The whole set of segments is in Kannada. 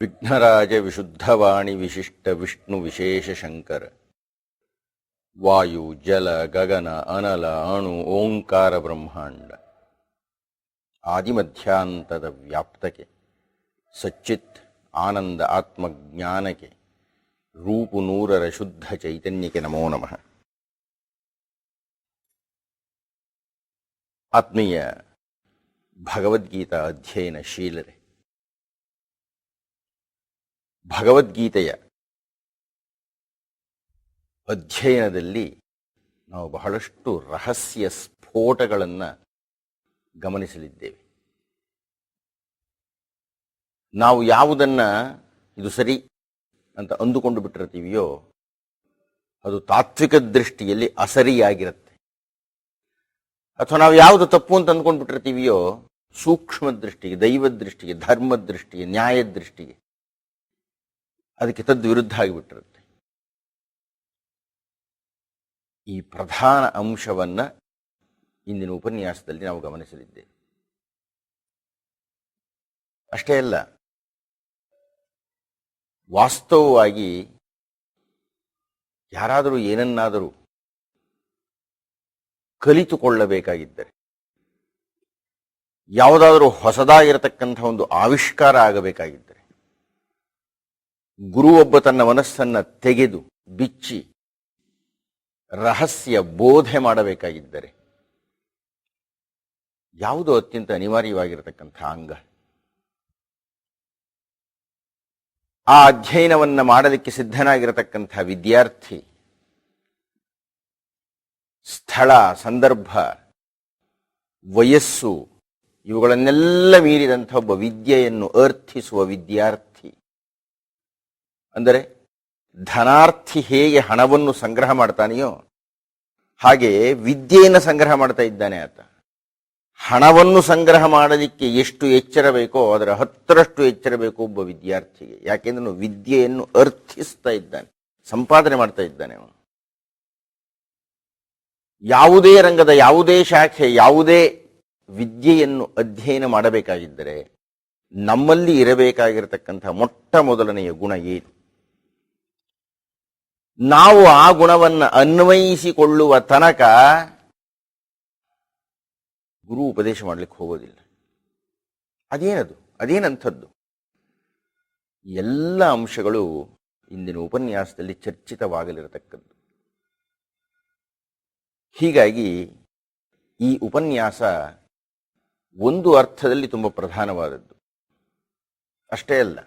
ವಿಘ್ನರಾಜ ವಿಶುದ್ಧವಾಣಿ ವಿಶಿಷ್ಟ ವಿಷ್ಣು ವಿಶೇಷ ಶಂಕರ ವಾಯು ಜಲ ಗಗನ ಅನಲ ಅಣು ಓಂಕಾರ ಬ್ರಹ್ಮಾಂಡ ಆದಿಮಧ್ಯಾಂತದ ವ್ಯಾಪ್ತಕ್ಕೆ ಸಚ್ಚಿತ್ ಆನಂದ ಆತ್ಮಜ್ಞಾನಕ್ಕೆ ರೂಪು ನೂರರ ಶುದ್ಧ ಚೈತನ್ಯಕ್ಕೆ ನಮೋ ನಮಃ ಆತ್ಮೀಯ ಭಗವದ್ಗೀತಾ ಅಧ್ಯಯನ ಶೀಲರೇ ಭಗವದ್ಗೀತೆಯ ಅಧ್ಯಯನದಲ್ಲಿ ನಾವು ಬಹಳಷ್ಟು ರಹಸ್ಯ ಸ್ಫೋಟಗಳನ್ನು ಗಮನಿಸಲಿದ್ದೇವೆ. ನಾವು ಯಾವುದನ್ನ ಇದು ಸರಿ ಅಂತ ಅಂದುಕೊಂಡು ಬಿಟ್ಟಿರ್ತೀವಿಯೋ, ಅದು ತಾತ್ವಿಕ ದೃಷ್ಟಿಯಲ್ಲಿ ಅಸರಿಯಾಗಿರುತ್ತೆ. ಅಥವಾ ನಾವು ಯಾವುದು ತಪ್ಪು ಅಂತ ಅಂದ್ಕೊಂಡು ಬಿಟ್ಟಿರ್ತೀವಿಯೋ, ಸೂಕ್ಷ್ಮ ದೃಷ್ಟಿಗೆ, ದೈವ ದೃಷ್ಟಿಗೆ, ಧರ್ಮ ದೃಷ್ಟಿಗೆ, ನ್ಯಾಯ ದೃಷ್ಟಿಗೆ ಅದಕ್ಕೆ ತದ್ವಿರುದ್ಧ ಆಗಿಬಿಟ್ಟಿರುತ್ತೆ. ಈ ಪ್ರಧಾನ ಅಂಶವನ್ನ ಇಂದಿನ ಉಪನ್ಯಾಸದಲ್ಲಿ ನಾವು ಗಮನಿಸಲಿದ್ದೇವೆ. ಅಷ್ಟೇ ಅಲ್ಲ, ವಾಸ್ತವವಾಗಿ ಯಾರಾದರೂ ಏನನ್ನಾದರೂ ಕಲಿತುಕೊಳ್ಳಬೇಕಾಗಿದ್ದರೆ, ಯಾವುದಾದರೂ ಹೊಸದಾಗಿರತಕ್ಕಂಥ ಒಂದು ಆವಿಷ್ಕಾರ ಆಗಬೇಕಾಗಿದ್ದರೆ ಗುರು ಒಬ್ಬ ತನ್ನ ಮನಸ್ಸನ್ನು ತೆಗೆದು, ಬಿಚ್ಚಿ, ರಹಸ್ಯ ಬೋಧೆ ಮಾಡಬೇಕಾಗಿದ್ದರೆ ಯಾವುದು ಅತ್ಯಂತ ಅನಿವಾರ್ಯವಾಗಿರತಕ್ಕಂಥ ಅಂಗ? ಆ ಅಧ್ಯಯನವನ್ನು ಮಾಡಲಿಕ್ಕೆ ಸಿದ್ಧನಾಗಿರತಕ್ಕಂಥ ವಿದ್ಯಾರ್ಥಿ, ಸ್ಥಳ, ಸಂದರ್ಭ, ವಯಸ್ಸು, ಇವುಗಳನ್ನೆಲ್ಲ ಮೀರಿದಂಥ ಒಬ್ಬ ವಿದ್ಯೆಯನ್ನು ಅರ್ಥಿಸುವ ವಿದ್ಯಾರ್ಥಿ. ಅಂದರೆ ಧನಾರ್ಥಿ ಹೇಗೆ ಹಣವನ್ನು ಸಂಗ್ರಹ ಮಾಡ್ತಾನೆಯೋ ಹಾಗೆ ವಿದ್ಯೆಯನ್ನು ಸಂಗ್ರಹ ಮಾಡ್ತಾ ಇದ್ದಾನೆ ಆತ. ಹಣವನ್ನು ಸಂಗ್ರಹ ಮಾಡಲಿಕ್ಕೆ ಎಷ್ಟು ಎಚ್ಚರ ಬೇಕೋ ಅದರ ಹತ್ತರಷ್ಟು ಎಚ್ಚರ ಬೇಕು ಒಬ್ಬ ವಿದ್ಯಾರ್ಥಿಗೆ. ಯಾಕೆಂದ್ರೆ ವಿದ್ಯೆಯನ್ನು ಅರ್ಥಿಸ್ತಾ ಇದ್ದಾನೆ, ಸಂಪಾದನೆ ಮಾಡ್ತಾ ಇದ್ದಾನೆ ಅವನು. ಯಾವುದೇ ರಂಗದ, ಯಾವುದೇ ಶಾಖೆ, ಯಾವುದೇ ವಿದ್ಯೆಯನ್ನು ಅಧ್ಯಯನ ಮಾಡಬೇಕಾಗಿದ್ದರೆ ನಮ್ಮಲ್ಲಿ ಇರಬೇಕಾಗಿರತಕ್ಕಂಥ ಮೊಟ್ಟ ಮೊದಲನೆಯ ಗುಣ ಏನು? ನಾವು ಆ ಗುಣವನ್ನು ಅನ್ವಯಿಸಿಕೊಳ್ಳುವ ತನಕ ಗುರು ಉಪದೇಶ ಮಾಡಲಿಕ್ಕೆ ಹೋಗೋದಿಲ್ಲ. ಅದೇನದು? ಅದೇನಂಥದ್ದು? ಎಲ್ಲ ಅಂಶಗಳು ಇಂದಿನ ಉಪನ್ಯಾಸದಲ್ಲಿ ಚರ್ಚಿತವಾಗಲಿರತಕ್ಕದ್ದು. ಹೀಗಾಗಿ ಈ ಉಪನ್ಯಾಸ ಒಂದು ಅರ್ಥದಲ್ಲಿ ತುಂಬ ಪ್ರಧಾನವಾದದ್ದು. ಅಷ್ಟೇ ಅಲ್ಲ.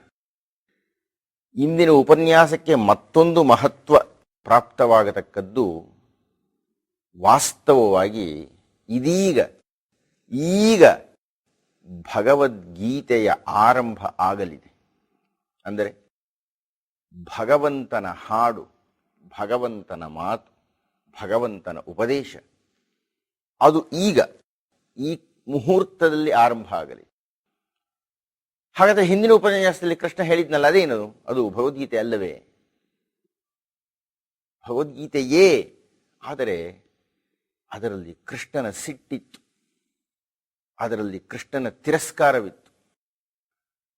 ಇಂದಿನ ಉಪನ್ಯಾಸಕ್ಕೆ ಮತ್ತೊಂದು ಮಹತ್ವ ಪ್ರಾಪ್ತವಾಗತಕ್ಕದ್ದು ವಾಸ್ತವವಾಗಿ ಇದೀಗ, ಈಗ ಭಗವದ್ಗೀತೆಯ ಆರಂಭ ಆಗಲಿದೆ. ಅಂದರೆ ಭಗವಂತನ ಹಾಡು, ಭಗವಂತನ ಮಾತು, ಭಗವಂತನ ಉಪದೇಶ. ಅದು ಈಗ, ಈ ಮುಹೂರ್ತದಲ್ಲಿ ಆರಂಭ ಆಗಲಿ. ಹಾಗಾದ್ರೆ ಹಿಂದಿನ ಉಪನ್ಯಾಸದಲ್ಲಿ ಕೃಷ್ಣ ಹೇಳಿದ್ನಲ್ಲ, ಅದೇನದು? ಅದು ಭಗವದ್ಗೀತೆ ಅಲ್ಲವೇ? ಭಗವದ್ಗೀತೆಯೇ ಆದರೆ ಅದರಲ್ಲಿ ಕೃಷ್ಣನ ಸಿಟ್ಟಿತ್ತು. ಅದರಲ್ಲಿ ಕೃಷ್ಣನ ತಿರಸ್ಕಾರವಿತ್ತು.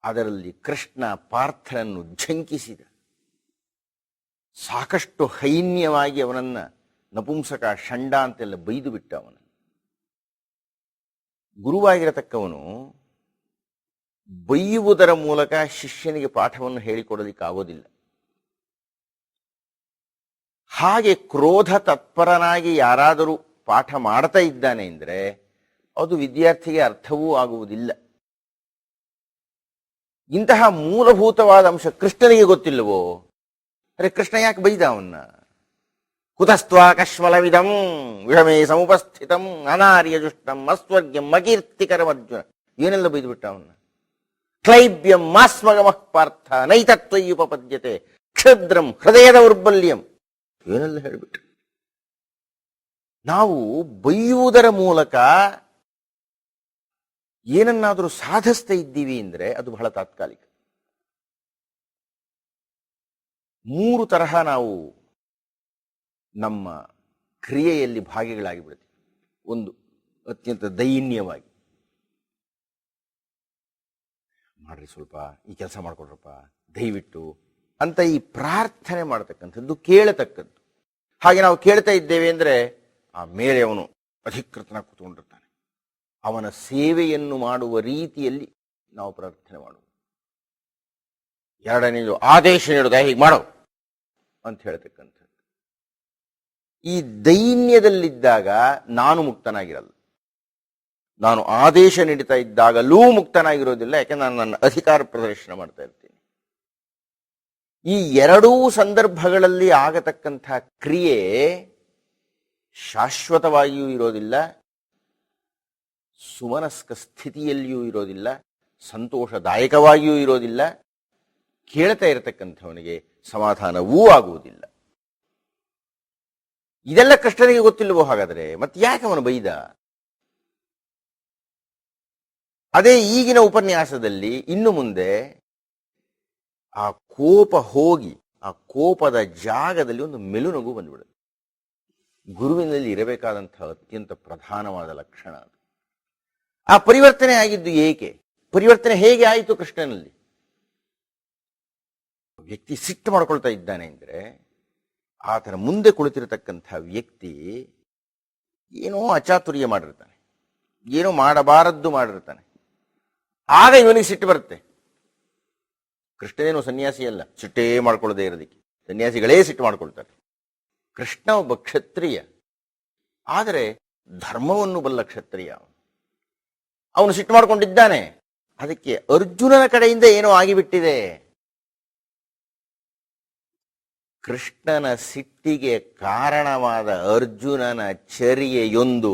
ಅದರಲ್ಲಿ ಕೃಷ್ಣ ಪಾರ್ಥನನ್ನು ಝಂಕಿಸಿದ ಸಾಕಷ್ಟು ಹೈನ್ಯವಾಗಿ ಅವನನ್ನ ನಪುಂಸಕ ಷಂಡ ಅಂತೆಲ್ಲ ಬೈದು ಬಿಟ್ಟ ಅವನನ್ನು ಗುರುವಾಗಿರತಕ್ಕವನು ಬೈಯುವುದರ ಮೂಲಕ ಶಿಷ್ಯನಿಗೆ ಪಾಠವನ್ನು ಹೇಳಿಕೊಡಲಿಕ್ಕಾಗೋದಿಲ್ಲ. ಹಾಗೆ ಕ್ರೋಧ ತತ್ಪರನಾಗಿ ಯಾರಾದರೂ ಪಾಠ ಮಾಡ್ತಾ ಇದ್ದಾನೆ ಅಂದರೆ ಅದು ವಿದ್ಯಾರ್ಥಿಗೆ ಅರ್ಥವೂ ಆಗುವುದಿಲ್ಲ. ಇಂತಹ ಮೂಲಭೂತವಾದ ಅಂಶ ಕೃಷ್ಣನಿಗೆ ಗೊತ್ತಿಲ್ಲವೋ? ಅರೆ ಕೃಷ್ಣ ಯಾಕೆ ಬೈದ ಅವನ್ನ? ಕುತಸ್ತ್ವಾಕಶ್ವಲವಿಧಂ ವಿಷಮೇ ಸಮುಪಸ್ಥಿತಂ ಅನಾರ್ಯ ಜುಷ್ಟಂ ಅಸ್ವರ್ಗ್ಯಂ ಅಕೀರ್ತಿಕರ ಅರ್ಜುನ ಏನೆಲ್ಲ ಬೈದು ಬಿಟ್ಟ ಅವನ್ನ? ಕ್ಲೈಬ್ಯಂ ಮಾಸ್ಮಗಮಃ ಪಾರ್ಥ ನೈತತ್ವಯುಪಪದ್ಯತೆ ಕ್ಷುದ್ರಂ ಹೃದಯದ ದೌರ್ಬಲ್ಯಂ ಏನೆಲ್ಲ ಹೇಳಿಬಿಟ್ಟು ನಾವು ಬೈಯುವುದರ ಮೂಲಕ ಏನನ್ನಾದರೂ ಸಾಧಿಸ್ತಾ ಇದ್ದೀವಿ ಅಂದ್ರೆ ಅದು ಬಹಳ ತಾತ್ಕಾಲಿಕ. ಮೂರು ತರಹ ನಾವು ನಮ್ಮ ಕ್ರಿಯೆಯಲ್ಲಿ ಭಾಗಿಗಳಾಗಿ ಬಿಡ್ತೀವಿ ಒಂದು ಅತ್ಯಂತ ದೈನ್ಯವಾಗಿ. ಮಾಡ್ರಿ ಸ್ವಲ್ಪ, ಈ ಕೆಲಸ ಮಾಡ್ಕೊಡ್ರಪ್ಪ, ದಯವಿಟ್ಟು ಅಂತ ಈ ಪ್ರಾರ್ಥನೆ ಮಾಡತಕ್ಕಂಥದ್ದು ಕೇಳತಕ್ಕದ್ದು ಹಾಗೆ ನಾವು ಕೇಳ್ತಾ ಇದ್ದೇವೆ ಅಂದರೆ, ಆ ಮೇಲೆ ಅವನು ಅಧಿಕೃತನ ಕೂತ್ಕೊಂಡಿರ್ತಾನೆ. ಅವನ ಸೇವೆಯನ್ನು ಮಾಡುವ ರೀತಿಯಲ್ಲಿ ನಾವು ಪ್ರಾರ್ಥನೆ ಮಾಡುವುದು. ಎರಡನೇದು, ಆದೇಶ ನೀಡುದ ಹೀಗೆ ಮಾಡೋ ಅಂತ ಹೇಳ್ತಕ್ಕಂಥದ್ದು. ಈ ದೈನ್ಯದಲ್ಲಿದ್ದಾಗ ನಾನು ಮುಕ್ತನಾಗಿರಲ್ಲ. ನಾನು ಆದೇಶ ನೀಡುತ್ತಾ ಇದ್ದಾಗಲೂ ಮುಕ್ತನಾಗಿರೋದಿಲ್ಲ ಯಾಕೆ ನಾನು ನನ್ನ ಅಧಿಕಾರ ಪ್ರದರ್ಶನ ಮಾಡ್ತಾ ಇರ್ತೀನಿ. ಈ ಎರಡೂ ಸಂದರ್ಭಗಳಲ್ಲಿ ಆಗತಕ್ಕಂಥ ಕ್ರಿಯೆ ಶಾಶ್ವತವಾಗಿಯೂ ಇರೋದಿಲ್ಲ, ಸುಮನಸ್ಕ ಸ್ಥಿತಿಯಲ್ಲಿಯೂ ಇರೋದಿಲ್ಲ, ಸಂತೋಷದಾಯಕವಾಗಿಯೂ ಇರೋದಿಲ್ಲ, ಕೇಳ್ತಾ ಇರತಕ್ಕಂಥವನಿಗೆ ಸಮಾಧಾನವೂ ಆಗುವುದಿಲ್ಲ. ಇದೆಲ್ಲ ಕೃಷ್ಣನಿಗೆ ಗೊತ್ತಿಲ್ಲವೋ ಹಾಗಾದರೆ? ಮತ್ತೆ ಯಾಕೆ ಅವನು ಬೈದ? ಅದೇ ಈಗಿನ ಉಪನ್ಯಾಸದಲ್ಲಿ ಇನ್ನು ಮುಂದೆ ಆ ಕೋಪ ಹೋಗಿ, ಆ ಕೋಪದ ಜಾಗದಲ್ಲಿ ಒಂದು ಮೆಲುನಗು ಬಂದ್ಬಿಡುತ್ತೆ. ಗುರುವಿನಲ್ಲಿ ಇರಬೇಕಾದಂತಹ ಅತ್ಯಂತ ಪ್ರಧಾನವಾದ ಲಕ್ಷಣ ಅದು. ಆ ಪರಿವರ್ತನೆ ಆಗಿದ್ದು ಏಕೆ? ಪರಿವರ್ತನೆ ಹೇಗೆ ಆಯಿತು ಕೃಷ್ಣನಲ್ಲಿ? ವ್ಯಕ್ತಿ ಸಿಟ್ಟು ಮಾಡ್ಕೊಳ್ತಾ ಇದ್ದಾನೆ ಅಂದರೆ, ಆತನ ಮುಂದೆ ಕುಳಿತಿರತಕ್ಕಂಥ ವ್ಯಕ್ತಿ ಏನೋ ಅಚಾತುರ್ಯ ಮಾಡಿರ್ತಾನೆ. ಏನೋ ಮಾಡಬಾರದ್ದು ಮಾಡಿರ್ತಾನೆ. ಆಗ ಇವನಿಗೆ ಸಿಟ್ಟು ಬರುತ್ತೆ. ಕೃಷ್ಣನೇನು ಸನ್ಯಾಸಿ ಅಲ್ಲ, ಸಿಟ್ಟೇ ಮಾಡ್ಕೊಳ್ಳದೆ ಇರೋದಕ್ಕೆ. ಸನ್ಯಾಸಿಗಳೇ ಸಿಟ್ಟು ಮಾಡ್ಕೊಳ್ತಾರೆ. ಕೃಷ್ಣ ಒಬ್ಬ ಕ್ಷತ್ರಿಯ. ಆದರೆ ಧರ್ಮವನ್ನು ಬಲ್ಲ ಕ್ಷತ್ರಿಯ ಅವನು. ಸಿಟ್ಟು ಮಾಡ್ಕೊಂಡಿದ್ದಾನೆ. ಅದಕ್ಕೆ ಅರ್ಜುನನ ಕಡೆಯಿಂದ ಏನೋ ಆಗಿಬಿಟ್ಟಿದೆ. ಕೃಷ್ಣನ ಸಿಟ್ಟಿಗೆ ಕಾರಣವಾದ ಅರ್ಜುನನ ಚರ್ಯೆಯೊಂದು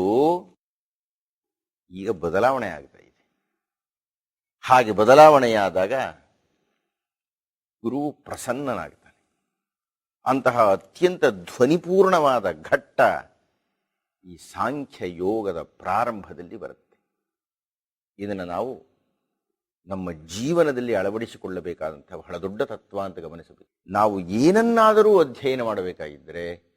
ಈಗ ಬದಲಾವಣೆ ಆಗಿದೆ. ಹಾಗೆ ಬದಲಾವಣೆಯಾದಾಗ ಗುರು ಪ್ರಸನ್ನನಾಗ್ತಾನೆ. ಅಂತಹ ಅತ್ಯಂತ ಧ್ವನಿಪೂರ್ಣವಾದ ಘಟ್ಟ ಈ ಸಾಂಖ್ಯ ಯೋಗದ ಪ್ರಾರಂಭದಲ್ಲಿ ಬರುತ್ತೆ. ಇದನ್ನು ನಾವು ನಮ್ಮ ಜೀವನದಲ್ಲಿ ಅಳವಡಿಸಿಕೊಳ್ಳಬೇಕಾದಂಥ ಬಹಳ ದೊಡ್ಡ ತತ್ವ ಅಂತ ಗಮನಿಸಬೇಕು. ನಾವು ಏನನ್ನಾದರೂ ಅಧ್ಯಯನ ಮಾಡಬೇಕಾಗಿದ್ದರೆ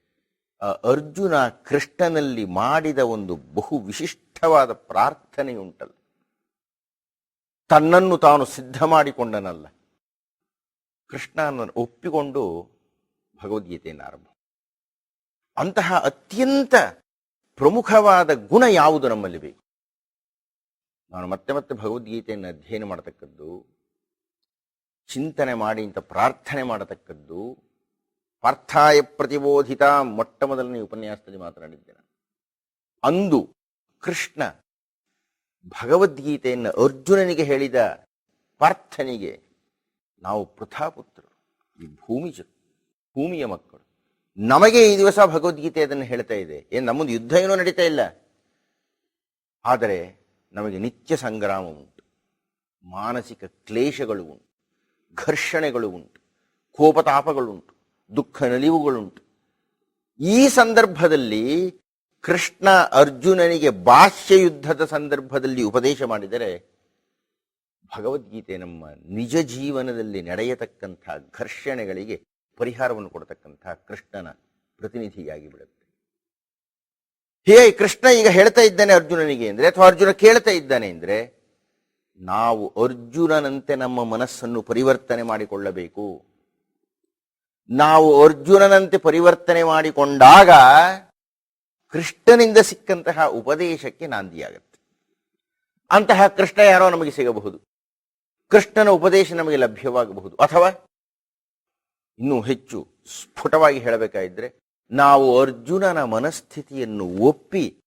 ಅರ್ಜುನ ಕೃಷ್ಣನಲ್ಲಿ ಮಾಡಿದ ಒಂದು ಬಹು ವಿಶಿಷ್ಟವಾದ ಪ್ರಾರ್ಥನೆಯುಂಟಲ್ಲ. ತನ್ನನ್ನು ತಾನು ಸಿದ್ಧ ಮಾಡಿಕೊಂಡನಲ್ಲ. ಕೃಷ್ಣನನ್ನು ಒಪ್ಪಿಕೊಂಡು ಭಗವದ್ಗೀತೆಯನ್ನು ಆರಂಭ ಅಂತಹ ಅತ್ಯಂತ ಪ್ರಮುಖವಾದ ಗುಣ ಯಾವುದು ನಮ್ಮಲ್ಲಿ ಬೇಕು? ನಾನು ಮತ್ತೆ ಮತ್ತೆ ಭಗವದ್ಗೀತೆಯನ್ನು ಅಧ್ಯಯನ ಮಾಡತಕ್ಕದ್ದು, ಚಿಂತನೆ ಮಾಡಿ ಇಂಥ ಪ್ರಾರ್ಥನೆ ಮಾಡತಕ್ಕದ್ದು, ಪಾರ್ಥಾಯ ಪ್ರತಿಬೋಧಿತ ಮೊಟ್ಟ ಮೊದಲನೇ ಉಪನ್ಯಾಸದಲ್ಲಿ ಮಾತನಾಡಿದ್ದೇನೆ ಅಂದು ಕೃಷ್ಣ ಭಗವದ್ಗೀತೆಯನ್ನು ಅರ್ಜುನನಿಗೆ ಹೇಳಿದ ಪಾರ್ಥನಿಗೆ, ನಾವು ಪೃಥಾಪುತ್ರರು ಈ ಭೂಮಿ ಜ, ಭೂಮಿಯ ಮಕ್ಕಳು. ನಮಗೆ ಈ ದಿವಸ ಭಗವದ್ಗೀತೆ ಅದನ್ನು ಹೇಳ್ತಾ ಇದೆ. ಏನು, ನಮ್ಮದು ಯುದ್ಧ ಏನೂ ನಡೀತಾ ಇಲ್ಲ. ಆದರೆ ನಮಗೆ ನಿತ್ಯ ಸಂಗ್ರಾಮ ಉಂಟು. ಮಾನಸಿಕ ಕ್ಲೇಶಗಳು ಉಂಟು. ಘರ್ಷಣೆಗಳು ಉಂಟು. ಕೋಪತಾಪಗಳುಂಟು ದುಃಖ ನಲಿವುಗಳುಂಟು ಈ ಸಂದರ್ಭದಲ್ಲಿ ಕೃಷ್ಣ ಅರ್ಜುನನಿಗೆ ಭಾಷ್ಯ ಯುದ್ಧದ ಸಂದರ್ಭದಲ್ಲಿ ಉಪದೇಶ ಮಾಡಿದರೆ ಭಗವದ್ಗೀತೆ ನಮ್ಮ ನಿಜ ಜೀವನದಲ್ಲಿ ನಡೆಯತಕ್ಕಂಥ ಘರ್ಷಣೆಗಳಿಗೆ ಪರಿಹಾರವನ್ನು ಕೊಡತಕ್ಕಂಥ ಕೃಷ್ಣನ ಪ್ರತಿನಿಧಿಯಾಗಿ ಬಿಡುತ್ತೆ. ಹೇ ಕೃಷ್ಣ ಈಗ ಹೇಳ್ತಾ ಇದ್ದಾನೆ ಅರ್ಜುನನಿಗೆ ಅಂದ್ರೆ, ಅಥವಾ ಅರ್ಜುನ ಕೇಳ್ತಾ ಇದ್ದಾನೆ ಅಂದ್ರೆ, ನಾವು ಅರ್ಜುನನಂತೆ ನಮ್ಮ ಮನಸ್ಸನ್ನು ಪರಿವರ್ತನೆ ಮಾಡಿಕೊಳ್ಳಬೇಕು. ನಾವು ಅರ್ಜುನನಂತೆ ಪರಿವರ್ತನೆ ಮಾಡಿಕೊಂಡಾಗ ಕೃಷ್ಣನಿಂದ ಸಿಕ್ಕಂತಹ ಉಪದೇಶಕ್ಕೆ ನಾಂದಿಯಾಗತ್ತೆ. ಅಂತಹ ಕೃಷ್ಣ ಯಾರೋ ನಮಗೆ ಸಿಗಬಹುದು. ಕೃಷ್ಣನ ಉಪದೇಶ ನಮಗೆ ಲಭ್ಯವಾಗಬಹುದು. ಅಥವಾ ಇನ್ನೂ ಹೆಚ್ಚು ಸ್ಫುಟವಾಗಿ ಹೇಳಬೇಕಾಗಿದ್ರೆ, ನಾವು ಅರ್ಜುನನ ಮನಸ್ಥಿತಿಯನ್ನು ಒಪ್ಪಿ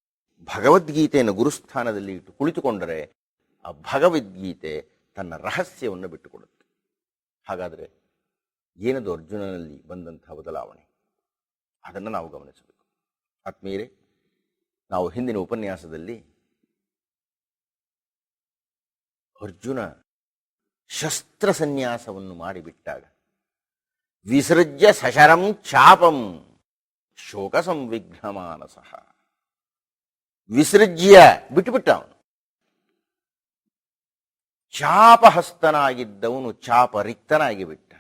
ಭಗವದ್ಗೀತೆಯನ್ನು ಗುರುಸ್ಥಾನದಲ್ಲಿ ಇಟ್ಟು ಕುಳಿತುಕೊಂಡರೆ, ಆ ಭಗವದ್ಗೀತೆ ತನ್ನ ರಹಸ್ಯವನ್ನು ಬಿಟ್ಟುಕೊಡುತ್ತೆ. ಹಾಗಾದರೆ ಏನದು ಅರ್ಜುನನಲ್ಲಿ ಬಂದಂತಹ ಬದಲಾವಣೆ? ಅದನ್ನು ನಾವು ಗಮನಿಸಬೇಕು. ಆತ್ಮೀಯರೇ, ನಾವು ಹಿಂದಿನ ಉಪನ್ಯಾಸದಲ್ಲಿ ಅರ್ಜುನ ಶಸ್ತ್ರ ಸನ್ಯಾಸವನ್ನು ಮಾಡಿಬಿಟ್ಟಾಗ, ವಿಸೃಜ್ಯ ಸಶರಂ ಚಾಪಂ ಶೋಕ ಸಂವಿಘ್ನ ಮಾನಸ ವಿಸೃಜ್ಯ ಬಿಟ್ಟುಬಿಟ್ಟ ಅವನು ಚಾಪಹಸ್ತನಾಗಿದ್ದವನು ಚಾಪ ರಿಕ್ತನಾಗಿ ಬಿಟ್ಟ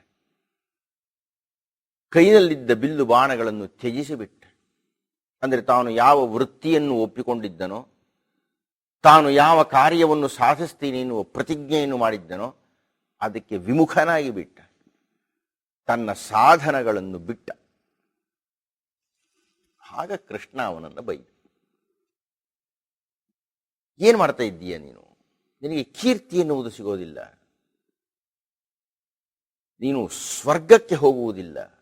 ಕೈನಲ್ಲಿದ್ದ ಬಿಲ್ಲು ಬಾಣಗಳನ್ನು ತ್ಯಜಿಸಿಬಿಟ್ಟ ಅಂದರೆ ತಾನು ಯಾವ ವೃತ್ತಿಯನ್ನು ಒಪ್ಪಿಕೊಂಡಿದ್ದನೋ, ತಾನು ಯಾವ ಕಾರ್ಯವನ್ನು ಸಾಧಿಸ್ತೀನಿ ಎನ್ನುವ ಪ್ರತಿಜ್ಞೆಯನ್ನು ಮಾಡಿದ್ದನೋ, ಅದಕ್ಕೆ ವಿಮುಖನಾಗಿ ಬಿಟ್ಟ. ತನ್ನ ಸಾಧನಗಳನ್ನು ಬಿಟ್ಟ. ಆಗ ಕೃಷ್ಣ ಅವನನ್ನು ಬೈದ. ಏನು ಮಾಡ್ತಾ ಇದ್ದೀಯ ನೀನು? ನಿನಗೆ ಕೀರ್ತಿ ಎನ್ನುವುದು ಸಿಗೋದಿಲ್ಲ. ನೀನು ಸ್ವರ್ಗಕ್ಕೆ ಹೋಗುವುದಿಲ್ಲ.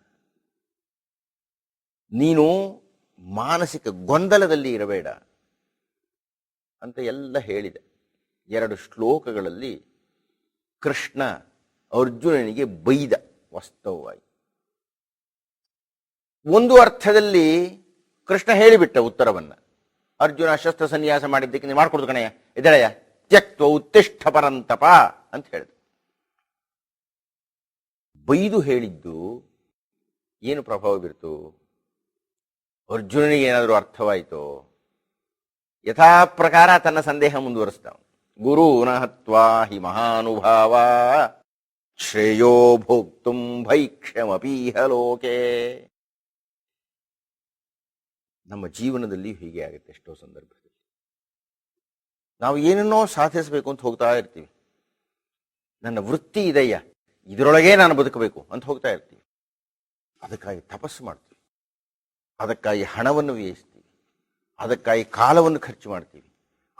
ನೀನು ಮಾನಸಿಕ ಗೊಂದಲದಲ್ಲಿ ಇರಬೇಡ ಅಂತ ಎಲ್ಲ ಹೇಳಿದೆ. ಎರಡು ಶ್ಲೋಕಗಳಲ್ಲಿ ಕೃಷ್ಣ ಅರ್ಜುನನಿಗೆ ಬೈದ ವಾಸ್ತವವಾಗಿ. ಒಂದು ಅರ್ಥದಲ್ಲಿ ಕೃಷ್ಣ ಹೇಳಿಬಿಟ್ಟ ಉತ್ತರವನ್ನು. ಅರ್ಜುನ ಶಸ್ತ್ರ ಸನ್ಯಾಸ ಮಾಡಿದ್ದಕ್ಕೆ ನೀವು ಮಾಡ್ಕೊಡ್ದು ಕಣಯ್ಯ ಎದಳೆಯ ತ್ಯಕ್ತ್ವ ಉತ್ತಿಷ್ಠ ಪರಂತಪ ಅಂತ ಹೇಳಿದ. ಬೈದು ಹೇಳಿದ್ದು ಏನು ಪ್ರಭಾವ ಬೀರ್ತು? ಅರ್ಜುನನಿಗೆ ಏನಾದರೂ ಅರ್ಥವಾಯಿತು? ಯಥಾ ಪ್ರಕಾರ ತನ್ನ ಸಂದೇಹ ಮುಂದುವರಿಸ್ತಾವ. ಗುರು ನಹತ್ವಾ ಹಿ ಮಹಾನುಭಾವ, ಶ್ರೇಯೋ ಭೋಕ್ತುಂ ಭೈಕ್ಷಮಪೀಹ ಲೋಕೆ. ನಮ್ಮ ಜೀವನದಲ್ಲಿ ಹೀಗೆ ಆಗುತ್ತೆ ಎಷ್ಟೋ ಸಂದರ್ಭದಲ್ಲಿ. ನಾವು ಏನನ್ನೋ ಸಾಧಿಸಬೇಕು ಅಂತ ಹೋಗ್ತಾ ಇರ್ತೀವಿ. ನನ್ನ ವೃತ್ತಿ ಇದೆಯಾ? ಇದರೊಳಗೆ ನಾನು ಬದುಕಬೇಕು ಅಂತ ಹೋಗ್ತಾ ಇರ್ತೀವಿ. ಅದಕ್ಕಾಗಿ ತಪಸ್ಸು ಮಾಡ್ತೀವಿ. ಅದಕ್ಕಾಗಿ ಹಣವನ್ನು ವ್ಯಯಿಸ್ತೀವಿ. ಅದಕ್ಕಾಗಿ ಕಾಲವನ್ನು ಖರ್ಚು ಮಾಡ್ತೀವಿ.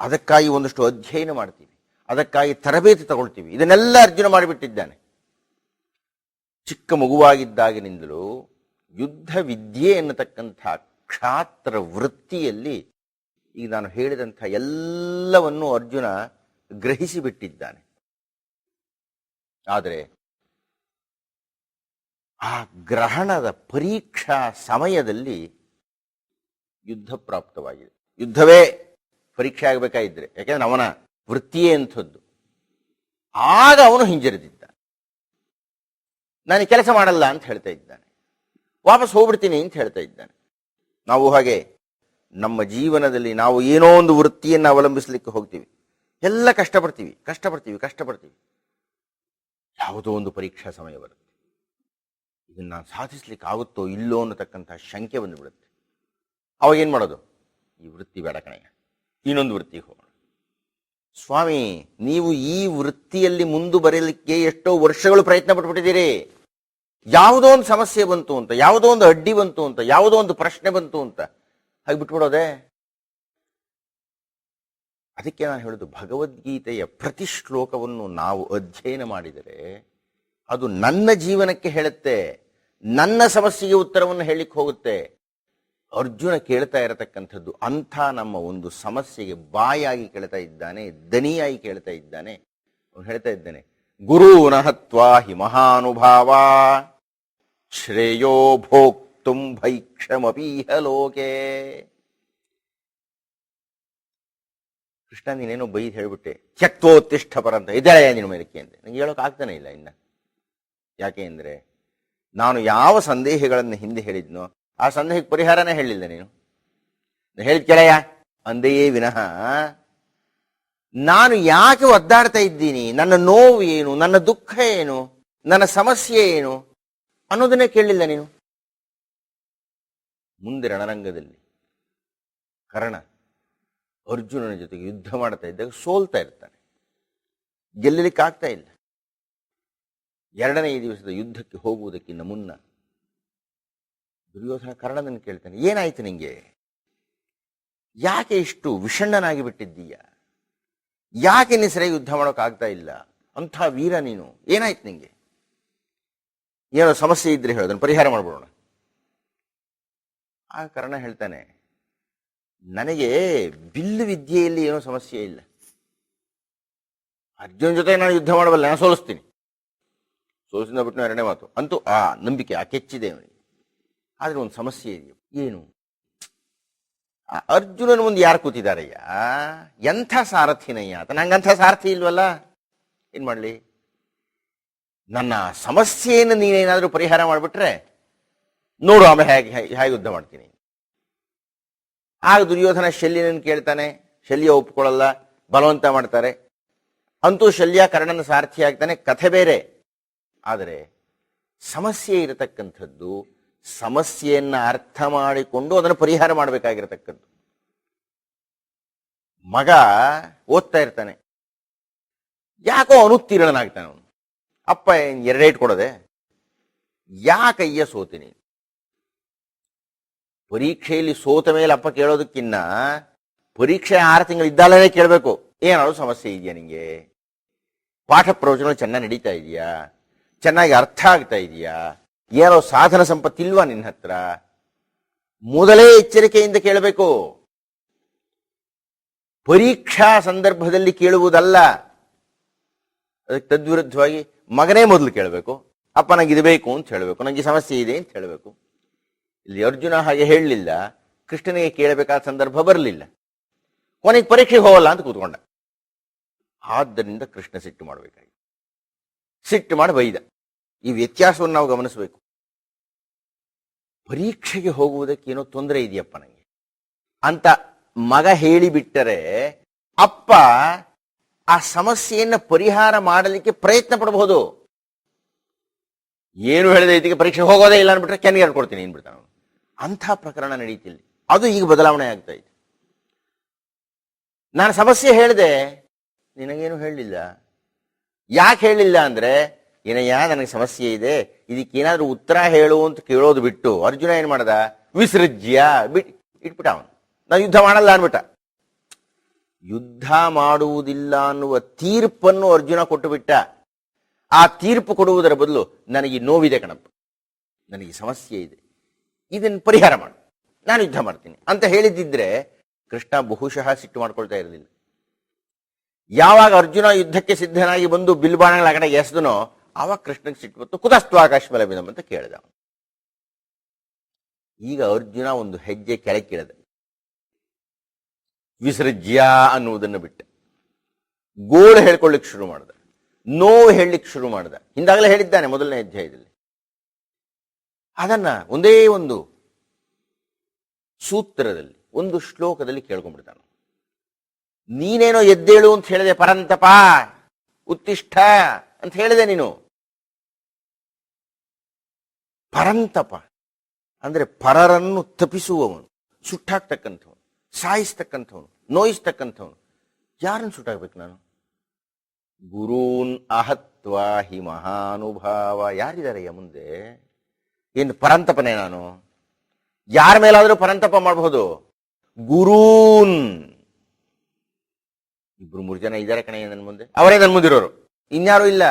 ಅದಕ್ಕಾಗಿ ಒಂದಷ್ಟು ಅಧ್ಯಯನ ಮಾಡ್ತೀವಿ. ಅದಕ್ಕಾಗಿ ತರಬೇತಿ ತಗೊಳ್ತೀವಿ. ಇದನ್ನೆಲ್ಲ ಅರ್ಜುನ ಮಾಡಿಬಿಟ್ಟಿದ್ದಾನೆ. ಚಿಕ್ಕ ಮಗುವಾಗಿದ್ದಾಗಿನಿಂದಲೂ ಯುದ್ಧ ವಿದ್ಯೆ ಎನ್ನತಕ್ಕಂಥ ಕ್ಷಾತ್ರ ವೃತ್ತಿಯಲ್ಲಿ ಈಗ ನಾನು ಹೇಳಿದಂಥ ಎಲ್ಲವನ್ನು ಅರ್ಜುನ ಗ್ರಹಿಸಿಬಿಟ್ಟಿದ್ದಾನೆ. ಆದರೆ ಆ ಗ್ರಹಣದ ಪರೀಕ್ಷಾ ಸಮಯದಲ್ಲಿ ಯುದ್ಧ ಪ್ರಾಪ್ತವಾಗಿದೆ. ಯುದ್ಧವೇ ಪರೀಕ್ಷೆ ಆಗಬೇಕಾಗಿದ್ರೆ, ಯಾಕೆಂದ್ರೆ ಅವನ ವೃತ್ತಿಯೇ ಅಂಥದ್ದು ಆಗ ಅವನು ಹಿಂಜರಿದಿದ್ದ ನಾನು ಕೆಲಸ ಮಾಡಲ್ಲ ಅಂತ ಹೇಳ್ತಾ ಇದ್ದಾನೆ. ವಾಪಸ್ ಹೋಗ್ಬಿಡ್ತೀನಿ ಅಂತ ಹೇಳ್ತಾ ಇದ್ದಾನೆ. ನಾವು ಹಾಗೆ ನಮ್ಮ ಜೀವನದಲ್ಲಿ ನಾವು ಏನೋ ಒಂದು ವೃತ್ತಿಯನ್ನು ಅವಲಂಬಿಸಲಿಕ್ಕೆ ಹೋಗ್ತೀವಿ. ಎಲ್ಲ ಕಷ್ಟಪಡ್ತೀವಿ ಕಷ್ಟಪಡ್ತೀವಿ ಕಷ್ಟಪಡ್ತೀವಿ. ಯಾವುದೋ ಒಂದು ಪರೀಕ್ಷಾ ಸಮಯ ಬರುತ್ತೆ. ಇದನ್ನು ನಾನು ಸಾಧಿಸ್ಲಿಕ್ಕೆ ಆಗುತ್ತೋ ಇಲ್ಲೋ ಅನ್ನತಕ್ಕಂಥ ಶಂಕೆ ಬಂದುಬಿಡುತ್ತೆ. ಅವಾಗ ಏನು ಮಾಡೋದು? ಈ ವೃತ್ತಿ ಬೇಡ ಕಣಯ್ಯ ಇನ್ನೊಂದು ವೃತ್ತಿಗೆ ಹೋಗೋಣ. ಸ್ವಾಮಿ, ನೀವು ಈ ವೃತ್ತಿಯಲ್ಲಿ ಮುಂದೆ ಬರಲಿಕ್ಕೆ ಎಷ್ಟೋ ವರ್ಷಗಳು ಪ್ರಯತ್ನ ಪಟ್ಬಿಟ್ಟಿದ್ದೀರಿ. ಯಾವುದೋ ಒಂದು ಸಮಸ್ಯೆ ಬಂತು ಅಂತ, ಯಾವುದೋ ಒಂದು ಅಡ್ಡಿ ಬಂತು ಅಂತ, ಯಾವುದೋ ಒಂದು ಪ್ರಶ್ನೆ ಬಂತು ಅಂತ. ಹಾಗೆ ಬಿಟ್ಬಿಡೋದೆ? ಅದಕ್ಕೆ ನಾನು ಹೇಳೋದು, ಭಗವದ್ಗೀತೆಯ ಪ್ರತಿ ಶ್ಲೋಕವನ್ನು ನಾವು ಅಧ್ಯಯನ ಮಾಡಿದರೆ ಅದು ನನ್ನ ಜೀವನಕ್ಕೆ ಹೇಳುತ್ತೆ. ನನ್ನ ಸಮಸ್ಯೆಗೆ ಉತ್ತರವನ್ನು ಹೇಳಿಕ್ಕೆ ಹೋಗುತ್ತೆ. ಅರ್ಜುನ ಕೇಳ್ತಾ ಇರತಕ್ಕಂಥದ್ದು, ಅಂಥ ನಮ್ಮ ಒಂದು ಸಮಸ್ಯೆಗೆ ಬಾಯಾಗಿ ಕೇಳ್ತಾ ಇದ್ದಾನೆ, ದನಿಯಾಗಿ ಕೇಳ್ತಾ ಇದ್ದಾನೆ. ಅವನು ಹೇಳ್ತಾ ಇದ್ದಾನೆ ಗುರೂನ ಹತ್ವಾ ಹಿ ಮಹಾನುಭಾವ, ಶ್ರೇಯೋ ಭೋಕ್ತುಂ ಭೈಕ್ಷಮಪೀಹ ಲೋಕೆ. ಕೃಷ್ಣ ನೀನೇನೋ ಬೈದು ಹೇಳ್ಬಿಟ್ಟೆ, ತ್ಯಕ್ತೋತ್ತಿಷ್ಠ ಪರಂತ, ಇದ್ದಾಳೆ ನಿನ್ನ ಮೇಲಕ್ಕೆ ಅಂತ ನಂಗೆ ಹೇಳೋಕೆ ಆಗ್ತಾನೆ ಇಲ್ಲ ಇನ್ನ. ಯಾಕೆ ಅಂದ್ರೆ ನಾನು ಯಾವ ಸಂದೇಹಗಳನ್ನು ಹಿಂದೆ ಹೇಳಿದ್ನೋ ಆ ಸಂದೇಹಕ್ಕೆ ಪರಿಹಾರನೇ ಹೇಳಿಲ್ಲ ನೀನು. ಹೇಳಿದ ಕೆಳೆಯ ಅಂದೆಯೇ ವಿನಃ, ನಾನು ಯಾಕೆ ಒದ್ದಾಡ್ತಾ ಇದ್ದೀನಿ? ನನ್ನ ನೋವು ಏನು? ನನ್ನ ದುಃಖ ಏನು? ನನ್ನ ಸಮಸ್ಯೆ ಏನು? ಅನ್ನೋದನ್ನೇ ಕೇಳಲಿಲ್ಲ ನೀನು. ಮುಂದೆ ರಣರಂಗದಲ್ಲಿ ಕರ್ಣ ಅರ್ಜುನನ ಜೊತೆಗೆ ಯುದ್ಧ ಮಾಡ್ತಾ ಇದ್ದಾಗ ಸೋಲ್ತಾ ಇರ್ತಾನೆ. ಗೆಲ್ಲಲಿಕ್ಕೆ ಆಗ್ತಾ ಇಲ್ಲ. ಎರಡನೇ ದಿವಸದ ಯುದ್ಧಕ್ಕೆ ಹೋಗುವುದಕ್ಕಿಂತ ಮುನ್ನ ದುರ್ಯೋಧನ ಕರ್ಣನನ್ನು ಕೇಳ್ತಾನೆ, ಏನಾಯ್ತು ನಿಂಗೆ? ಯಾಕೆ ಇಷ್ಟು ವಿಷಣ್ಣನಾಗಿ ಬಿಟ್ಟಿದ್ದೀಯ? ಯಾಕೆ ಸರಿಯಾಗಿ ಯುದ್ಧ ಮಾಡೋಕ್ಕಾಗ್ತಾ ಇಲ್ಲ? ಅಂಥ ವೀರ ನೀನು, ಏನಾಯ್ತು ನಿಂಗೆ? ಏನೋ ಸಮಸ್ಯೆ ಇದ್ರೆ ಹೇಳೋದನ್ನು ಪರಿಹಾರ ಮಾಡ್ಬಿಡೋಣ. ಆ ಕರ್ಣ ಹೇಳ್ತಾನೆ, ನನಗೆ ಬಿಲ್ಲು ವಿದ್ಯೆಯಲ್ಲಿ ಏನೋ ಸಮಸ್ಯೆ ಇಲ್ಲ. ಅರ್ಜುನ ಜೊತೆ ನಾನು ಯುದ್ಧ ಮಾಡಬಲ್ಲ, ನಾನು ಸೋಲಿಸ್ತೀನಿ. ಸೋಲಿಸಿದ ಬಿಟ್ಟು ಎರಡನೇ ಮಾತು. ಅಂತೂ ಆ ನಂಬಿಕೆ ಆ ಕೆಚ್ಚಿದೆ ಅವನಿಗೆ? ಆದ್ರೆ ಒಂದು ಸಮಸ್ಯೆ ಇದೆಯೋ ಏನು? ಆ ಅರ್ಜುನನ ಮುಂದೆ ಯಾರು ಕೂತಿದಾರಯ್ಯ ಎಂಥ ಸಾರಥಿನಯ್ಯ ಆತ. ನಂಗಂಥ ಸಾರಥಿ ಇಲ್ವಲ್ಲ? ಏನ್ ಮಾಡ್ಲಿ? ನನ್ನ ಸಮಸ್ಯೆಯನ್ನು ನೀನೇನಾದ್ರೂ ಪರಿಹಾರ ಮಾಡಿಬಿಟ್ರೆ ನೋಡು ಆಮೇಲೆ ಹೇಗೆ ಹೇಗೆ ಯುದ್ಧ ಮಾಡ್ತೀನಿ. ಆಗ ದುರ್ಯೋಧನ ಶಲ್ಯನನ್ನು ಕೇಳ್ತಾನೆ. ಶಲ್ಯ ಒಪ್ಕೊಳ್ಳಲ್ಲ. ಬಲವಂತ ಮಾಡ್ತಾರೆ. ಅಂತೂ ಶಲ್ಯ ಕರ್ಣನ ಸಾರಥಿ ಆಗ್ತಾನೆ. ಕಥೆ ಬೇರೆ. ಆದರೆ ಸಮಸ್ಯೆ ಇರತಕ್ಕಂಥದ್ದು ಸಮಸ್ಯೆಯನ್ನು ಅರ್ಥ ಮಾಡಿಕೊಂಡು ಅದನ್ನು ಪರಿಹಾರ ಮಾಡಬೇಕಾಗಿರತಕ್ಕದ್ದು. ಮಗ ಓದ್ತಾ ಇರ್ತಾನೆ. ಯಾಕೋ ಅನುತ್ತೀರ್ಣನಾಗ್ತಾನೆ ಅವನು. ಅಪ್ಪ ಎರಡೇಟ್ ಕೊಡದೆ ಯಾಕಯ್ಯ ಸೋತೀನಿ? ಪರೀಕ್ಷೆಯಲ್ಲಿ ಸೋತ ಮೇಲೆ ಅಪ್ಪ ಕೇಳೋದಕ್ಕಿನ್ನ ಪರೀಕ್ಷೆ ಆರು ತಿಂಗಳು ಇದ್ದಾಲೇ ಕೇಳಬೇಕು. ಏನಾದ್ರು ಸಮಸ್ಯೆ ಇದೆಯಾ ನಿಂಗೆ? ಪಾಠ ಪ್ರವಚನ ಚೆನ್ನಾಗಿ ನಡೀತಾ ಇದೆಯಾ? ಚೆನ್ನಾಗಿ ಅರ್ಥ ಆಗ್ತಾ ಇದೆಯಾ? ಏನೋ ಸಾಧನ ಸಂಪತ್ತಿಲ್ವಾ ನಿನ್ನ ಹತ್ರ? ಮೊದಲೇ ಎಚ್ಚರಿಕೆಯಿಂದ ಕೇಳಬೇಕು. ಪರೀಕ್ಷಾ ಸಂದರ್ಭದಲ್ಲಿ ಕೇಳುವುದಲ್ಲ. ಅದಕ್ಕೆ ತದ್ವಿರುದ್ಧವಾಗಿ ಮಗನೇ ಮೊದಲು ಕೇಳಬೇಕು. ಅಪ್ಪ ನಂಗೆ ಇದು ಬೇಕು ಅಂತ ಹೇಳಬೇಕು. ನನಗೆ ಸಮಸ್ಯೆ ಇದೆ ಅಂತ ಹೇಳಬೇಕು. ಇಲ್ಲಿ ಅರ್ಜುನ ಹಾಗೆ ಹೇಳಲಿಲ್ಲ. ಕೃಷ್ಣನಿಗೆ ಕೇಳಬೇಕಾದ ಸಂದರ್ಭ ಬರಲಿಲ್ಲ. ಕೊನೆಗೆ ಪರೀಕ್ಷೆಗೆ ಹೋಗಲ್ಲ ಅಂತ ಕೂತ್ಕೊಂಡ. ಆದ್ದರಿಂದ ಕೃಷ್ಣ ಸಿಟ್ಟು ಮಾಡಬೇಕಾಗಿ ಸಿಟ್ಟು ಮಾಡಿ ಬೈದ. ಈ ವ್ಯತ್ಯಾಸವನ್ನು ನಾವು ಗಮನಿಸಬೇಕು. ಪರೀಕ್ಷೆಗೆ ಹೋಗುವುದಕ್ಕೆ ಏನೋ ತೊಂದರೆ ಇದೆಯಪ್ಪ ನನಗೆ ಅಂತ ಮಗ ಹೇಳಿಬಿಟ್ಟರೆ ಅಪ್ಪ ಆ ಸಮಸ್ಯೆಯನ್ನು ಪರಿಹಾರ ಮಾಡಲಿಕ್ಕೆ ಪ್ರಯತ್ನ ಪಡಬಹುದು ಏನು ಹೇಳಿದೆ ಇದಕ್ಕೆ ಪರೀಕ್ಷೆ ಹೋಗೋದೇ ಇಲ್ಲ ಅನ್ಬಿಟ್ರೆ ಕೆನ್ಗೆ ಕೊಡ್ತೀನಿ ಅವನು. ಅಂಥ ಪ್ರಕರಣ ನಡೀತಿಲ್ಲ ಅದು ಈಗ ಬದಲಾವಣೆ ಆಗ್ತಾ ಇದೆ. ನಾನು ಸಮಸ್ಯೆ ಹೇಳಿದೆ. ನಿನಗೇನು ಹೇಳಲಿಲ್ಲ ಯಾಕೆ ಹೇಳಿಲ್ಲ ಅಂದ್ರೆ, ಏನಯ್ಯ, ನನಗೆ ಸಮಸ್ಯೆ ಇದೆ, ಇದಕ್ಕೇನಾದ್ರೂ ಉತ್ತರ ಹೇಳು ಅಂತ ಕೇಳೋದು ಬಿಟ್ಟು ಅರ್ಜುನ ಏನ್ ಮಾಡ್ದ? ವಿಸೃಜ್ಯ, ಬಿಟ್, ಇಟ್ಬಿಟ್ಟ ಅವನು. ನಾನು ಯುದ್ಧ ಮಾಡಲ್ಲ ಅನ್ಬಿಟ್ಟ. ಯುದ್ಧ ಮಾಡುವುದಿಲ್ಲ ಅನ್ನುವ ತೀರ್ಪನ್ನು ಅರ್ಜುನ ಕೊಟ್ಟು ಬಿಟ್ಟ ಆ ತೀರ್ಪು ಕೊಡುವುದರ ಬದಲು ನನಗೆ ನೋವಿದೆ ಕಣಪ್ಪ. ನನಗೆ ಸಮಸ್ಯೆ ಇದೆ. ಇದನ್ನು ಪರಿಹಾರ ಮಾಡು. ನಾನು ಯುದ್ಧ ಮಾಡ್ತೀನಿ. ಅಂತ ಹೇಳಿದ್ದಿದ್ರೆ ಕೃಷ್ಣ ಬಹುಶಃ ಸಿಟ್ಟು ಮಾಡ್ಕೊಳ್ತಾ ಇರಲಿಲ್ಲ. ಯಾವಾಗ ಅರ್ಜುನ ಯುದ್ಧಕ್ಕೆ ಸಿದ್ಧನಾಗಿ ಬಂದು ಬಿಲ್ಬಾಣಗಳ ಕಡೆ ಎಸೆದನೋ ಆವಾಗ ಕೃಷ್ಣಗೆ ಸಿಟ್ಟು ಕುತಸ್ತು ಆಕಾಶ ಮೇಲೆ ಬಿದಂ ಅಂತ ಕೇಳಿದ ಈಗ ಅರ್ಜುನ ಒಂದು ಹೆಜ್ಜೆ ಕೆಳಕ್ಕಿಳಿದ. ವಿಸರ್ಜ್ಯ ಅನ್ನುವುದನ್ನು ಬಿಟ್ಟ. ಗೋಳು ಹೇಳ್ಕೊಳ್ಳಿಕ್ ಶುರು ಮಾಡ್ದ. ನೋವು ಹೇಳಲಿಕ್ಕೆ ಶುರು ಮಾಡ್ದ. ಹಿಂದಾಗಲೇ ಹೇಳಿದ್ದಾನೆ ಮೊದಲನೇ ಅಧ್ಯಾಯದಲ್ಲಿ. ಅದನ್ನ ಒಂದೇ ಒಂದು ಸೂತ್ರದಲ್ಲಿ, ಒಂದು ಶ್ಲೋಕದಲ್ಲಿ ಕೇಳ್ಕೊಂಡ್ಬಿಡ್ತಾನೆ ನೀನೇನೋ ಎದ್ದೇಳು ಅಂತ ಹೇಳಿದೆ, ಪರಂತಪ, ಉತ್ತಿಷ್ಠ ಅಂತ ಹೇಳಿದೆ ನೀನು. ಪರಂತಪ, ಅಂದ್ರೆ ಪರರನ್ನು ತಪ್ಪಿಸುವವನು ಸುಟ್ಟಾಕ್ತಕ್ಕಂಥವನು ಸಾಯಿಸ್ತಕ್ಕಂಥವನು, ನೋಯಿಸ್ತಕ್ಕಂಥವನು. ಯಾರನ್ನು ಸುಟ್ಟಾಕ್ಬೇಕು ನಾನು? ಗುರೂನ್ ಅಹತ್ವ ಹಿ ಮಹಾನುಭಾವ. ಯಾರಿದಾರಯ್ಯ ಮುಂದೆ? ಏನು ಪರಂತಪನೇ ನಾನು? ಯಾರ ಮೇಲಾದರೂ ಪರಂತಪ ಮಾಡಬಹುದು? ಗುರೂನ್. ಇಬ್ರು ಮೂರು ಜನ ಇದ್ದಾರೆ ಕಣೇ ನನ್ನ ಮುಂದೆ. ಅವರೇ ನನ್ನ ಮುಂದಿರೋರು ಇನ್ಯಾರು ಇಲ್ಲ.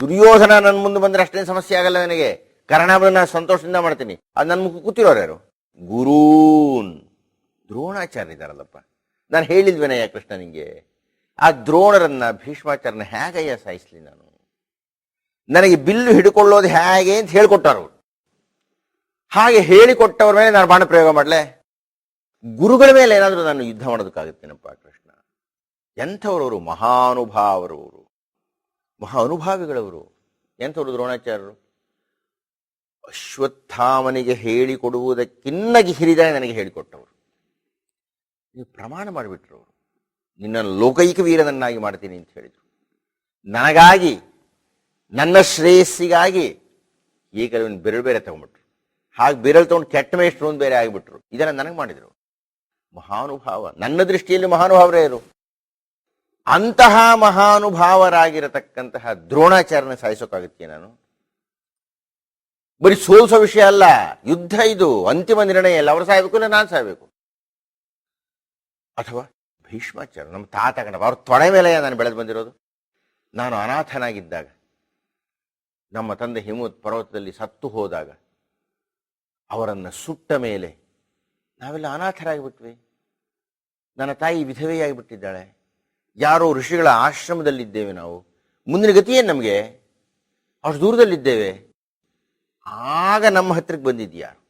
ದುರ್ಯೋಧನ ನನ್ನ ಮುಂದೆ ಬಂದ್ರೆ ಅಷ್ಟೇನು ಸಮಸ್ಯೆ ಆಗಲ್ಲ ನನಗೆ. ಕರ್ಣಾಭರಣ ಸಂತೋಷದಿಂದ ಮಾಡ್ತೀನಿ. ಅದು ನನ್ನ ಮುಖ ಕೂತಿರೋರು ಯಾರು? ಗುರೂನ್. ದ್ರೋಣಾಚಾರ್ಯ ಇದಾರಲ್ಲಪ್ಪ. ನಾನು ಹೇಳಿದ್ವೇನಯ್ಯ ಕೃಷ್ಣ ನಿಂಗೆ. ಆ ದ್ರೋಣರನ್ನ ಭೀಷ್ಮಾಚಾರ್ಯನ ಹೇಗಯ್ಯ ಸಾಯಿಸ್ಲಿ ನಾನು? ನನಗೆ ಬಿಲ್ಲು ಹಿಡ್ಕೊಳ್ಳೋದು ಹೇಗೆ ಅಂತ ಹೇಳ್ಕೊಟ್ಟಾರು ಹಾಗೆ ಹೇಳಿಕೊಟ್ಟವ್ರ ಮೇಲೆ ನಾನು ಬಾಣ ಪ್ರಯೋಗ ಮಾಡಲೆ? ಗುರುಗಳ ಮೇಲೆ ಏನಾದರೂ ನಾನು ಯುದ್ಧ ಮಾಡೋದಕ್ಕಾಗುತ್ತೇನಪ್ಪ ಕೃಷ್ಣ? ಎಂಥವರವರು ಮಹಾನುಭಾವರವರು ಮಹಾ ಅನುಭಾವಿಗಳವರು ಎಂಥವರು ದ್ರೋಣಾಚಾರ್ಯರು? ಅಶ್ವತ್ಥಾಮನಿಗೆ ಹೇಳಿಕೊಡುವುದಕ್ಕಿನ್ನಗಿ ಹಿರಿದ ನನಗೆ ಹೇಳಿಕೊಟ್ಟವರು. ನೀವು ಪ್ರಮಾಣ ಮಾಡಿಬಿಟ್ರು ಅವರು. ನಿನ್ನನ್ನು ಲೋಕೈಕ ವೀರನನ್ನಾಗಿ ಮಾಡ್ತೀನಿ ಅಂತ ಹೇಳಿದರು. ನನಗಾಗಿ, ನನ್ನ ಶ್ರೇಯಸ್ಸಿಗಾಗಿ ಈಗ ಬೆರಳು ಬೇರೆ ತಗೊಂಡ್ಬಿಟ್ರು. ಹಾಗೆ ಬೆರಳು ತಗೊಂಡು ಕೆಟ್ಟ ಮೇಷ್ಟ್ರು ಒಂದು ಬೇರೆ ಆಗಿಬಿಟ್ರು. ಇದನ್ನ ನನಗೆ ಮಾಡಿದರು. ಮಹಾನುಭಾವ, ನನ್ನ ದೃಷ್ಟಿಯಲ್ಲಿ ಮಹಾನುಭಾವರೇ ಇರು ಅಂತಹ ಮಹಾನುಭಾವರಾಗಿರತಕ್ಕಂತಹ ದ್ರೋಣಾಚಾರ್ಯನ ಸಾಯಿಸೋಕ್ಕಾಗುತ್ತೆ ನಾನು? ಬರೀ ಸೋಲ್ಸೋ ವಿಷಯ ಅಲ್ಲ, ಯುದ್ಧ ಇದು, ಅಂತಿಮ ನಿರ್ಣಯ ಅಲ್ಲ, ಅವರು ಸಾಯ್ಬೇಕು ಇಲ್ಲ ನಾನು ಸಾಯ್ಬೇಕು. ಅಥವಾ ಭೀಷ್ಮಾಚಾರ್ಯ, ನಮ್ಮ ತಾತ ಕಣಪ್ಪ, ಅವ್ರ ತೊಣೆ ಮೇಲೆ ನಾನು ಬೆಳೆದು ಬಂದಿರೋದು? ನಾನು ಅನಾಥನಾಗಿದ್ದಾಗ, ನಮ್ಮ ತಂದೆ ಹಿಮವತ್ ಪರ್ವತದಲ್ಲಿ ಸತ್ತು ಹೋದಾಗ, ಅವರನ್ನು ಸುಟ್ಟ ಮೇಲೆ ನಾವೆಲ್ಲ ಅನಾಥರಾಗಿಬಿಟ್ವಿ. ನನ್ನ ತಾಯಿ ವಿಧವೆಯಾಗಿಬಿಟ್ಟಿದ್ದಾಳೆ. ಯಾರೋ ಋಷಿಗಳ ಆಶ್ರಮದಲ್ಲಿದ್ದೇವೆ ನಾವು. ಮುಂದಿನ ಗತಿ ಏನು ನಮಗೆ? ಅಷ್ಟು ದೂರದಲ್ಲಿದ್ದೇವೆ. ಆಗ ನಮ್ಮ ಹತ್ತಿರಕ್ಕೆ ಬಂದಿದ್ಯಾರು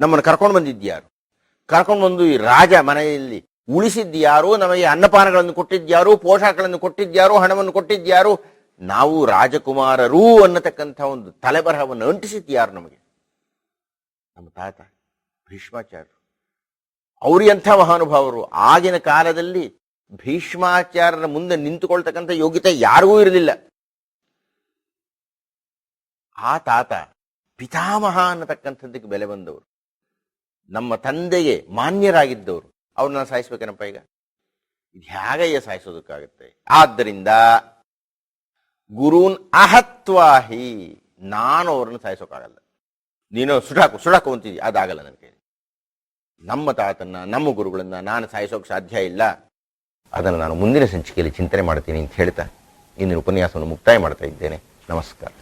ನಮ್ಮನ್ನು ಕರ್ಕೊಂಡು ಬಂದಿದ್ಯಾರು ಕರ್ಕೊಂಡು ಬಂದು ಈ ರಾಜ ಮನೆಯಲ್ಲಿ ಉಳಿಸಿದ್ಯಾರು ನಮಗೆ ಅನ್ನಪಾನಗಳನ್ನು ಕೊಟ್ಟಿದ್ಯಾರು? ಪೋಷಕಗಳನ್ನು ಕೊಟ್ಟಿದ್ಯಾರು? ಹಣವನ್ನು ಕೊಟ್ಟಿದ್ಯಾರು? ನಾವು ರಾಜಕುಮಾರರು ಅನ್ನತಕ್ಕಂಥ ಒಂದು ತಲೆಬರಹವನ್ನು ಅಂಟಿಸಿದ್ಯಾರು ನಮಗೆ? ನಮ್ಮ ತಾತ, ಭೀಷ್ಮಾಚಾರ್ಯರು. ಅವರು ಎಂಥ ಮಹಾನುಭಾವರು? ಆಗಿನ ಕಾಲದಲ್ಲಿ ಭೀಷ್ಮಾಚಾರ್ಯರ ಮುಂದೆ ನಿಂತುಕೊಳ್ತಕ್ಕಂಥ ಯೋಗ್ಯತೆ ಯಾರಿಗೂ ಇರಲಿಲ್ಲ ಆ ತಾತ ಪಿತಾಮಹ ಅನ್ನತಕ್ಕಂಥದ್ದಕ್ಕೆ ಬೆಲೆ ಬಂದವರು. ನಮ್ಮ ತಂದೆಗೆ ಮಾನ್ಯರಾಗಿದ್ದವರು. ಅವ್ರನ್ನ ಸಾಯಿಸ್ಬೇಕೇನಪ್ಪ ಈಗ? ಇದು ಹೇಗಯ್ಯ ಸಾಯಿಸೋದಕ್ಕಾಗತ್ತೆ? ಆದ್ದರಿಂದ ಗುರುನ್ ಅಹತ್ವಾಹಿ, ನಾನು ಅವ್ರನ್ನ ಸಾಯಿಸೋಕ್ಕಾಗಲ್ಲ ನೀನು ಸುಡಾಕು ಸುಡಾಕು ಅಂತಿದ್ದಿ, ಅದಾಗಲ್ಲ ನನಗೆ. ನಮ್ಮ ತಾತನ್ನ, ನಮ್ಮ ಗುರುಗಳನ್ನ ನಾನು ಸಾಯಿಸೋಕೆ ಸಾಧ್ಯ ಇಲ್ಲ. ಅದನ್ನು ನಾನು ಮುಂದಿನ ಸಂಚಿಕೆಯಲ್ಲಿ ಚಿಂತನೆ ಮಾಡ್ತೀನಿ ಅಂತ ಹೇಳ್ತಾ ಇಂದಿನ ಉಪನ್ಯಾಸವನ್ನು ಮುಕ್ತಾಯ ಮಾಡ್ತಾ ಇದ್ದೇನೆ. ನಮಸ್ಕಾರ.